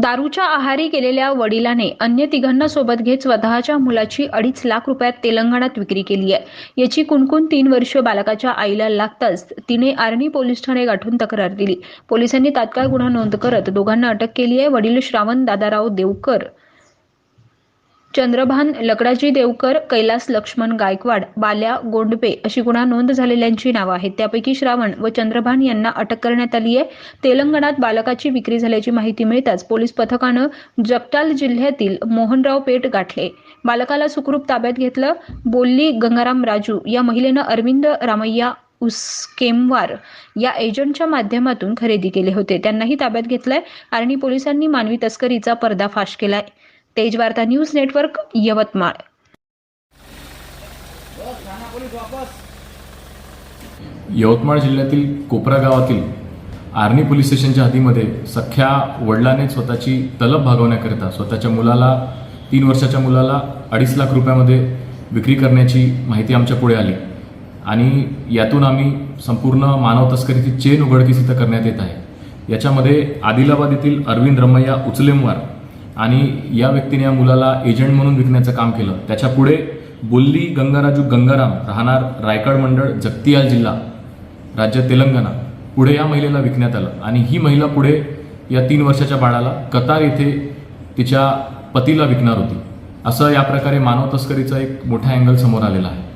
दारूच्या आहारी गेलेल्या वडिलाने अन्य तिघांना सोबत घेत स्वतःच्या मुलाची अडीच लाख रुपयात तेलंगणात विक्री केली आहे. याची कुणकुण तीन वर्ष बालकाच्या आईला लागताच तिने आर्णी पोलीस ठाणे गाठून तक्रार दिली. पोलिसांनी तात्काळ गुन्हा नोंद करत दोघांना अटक केली आहे. वडील श्रावण दादाराव देवकर चंद्रभान लकडाजी देवकर कैलास लक्ष्मण गायकवाड बाल्या गोंडपे अशी गुन्हा नोंद झालेल्यांची नावं आहेत. त्यापैकी श्रावण व चंद्रभान यांना अटक करण्यात आली आहे. तेलंगणात बालकाची विक्री झाल्याची माहिती मिळताच पोलीस पथकानं जगताल जिल्ह्यातील मोहनराव पेठ गाठले. बालकाला सुखरूप ताब्यात घेतलं. बोल्ली गंगाराम राजू या महिलेनं अरविंद रामय्या उस्केमवार या एजंटच्या माध्यमातून खरेदी केले होते. त्यांनाही ताब्यात घेतलंय. आर्णी पोलिसांनी मानवी तस्करीचा पर्दाफाश केलाय. Tejvarta news network Yavatmal. Yavatmal जिल्ह्यातील कोपरा गावातील आर्णी पोलीस स्टेशनच्या हद्दीमध्ये सख्या वडिलाने स्वतःची तलब भागवण्याकरिता स्वतःच्या मुलाला तीन वर्षाच्या मुलाला अडीच लाख रुपयामध्ये विक्री करण्याची माहिती आमच्या पुढे आली. आणि यातून आम्ही संपूर्ण मानव तस्करीची चेन उघडकीस इथं करण्यात येत आहे. याच्यामध्ये आदिलाबाद येथील अरविंद रमैया उचलेमवार आणि या व्यक्तीने या मुलाला एजंट म्हणून विकण्याचं काम केलं. त्याच्या पुढे बोल्ली गंगाराजू गंगाराम राहणार रायगड मंडळ जगतियाल जिल्हा राज्य तेलंगणा. पुढे या महिलेला विकण्यात आलं. आणि ही महिला पुढे या तीन वर्षाच्या बाळाला कतार येथे तिच्या पतीला विकणार होती. असं या प्रकारे मानव तस्करीचा एक मोठा अँगल समोर आलेला आहे.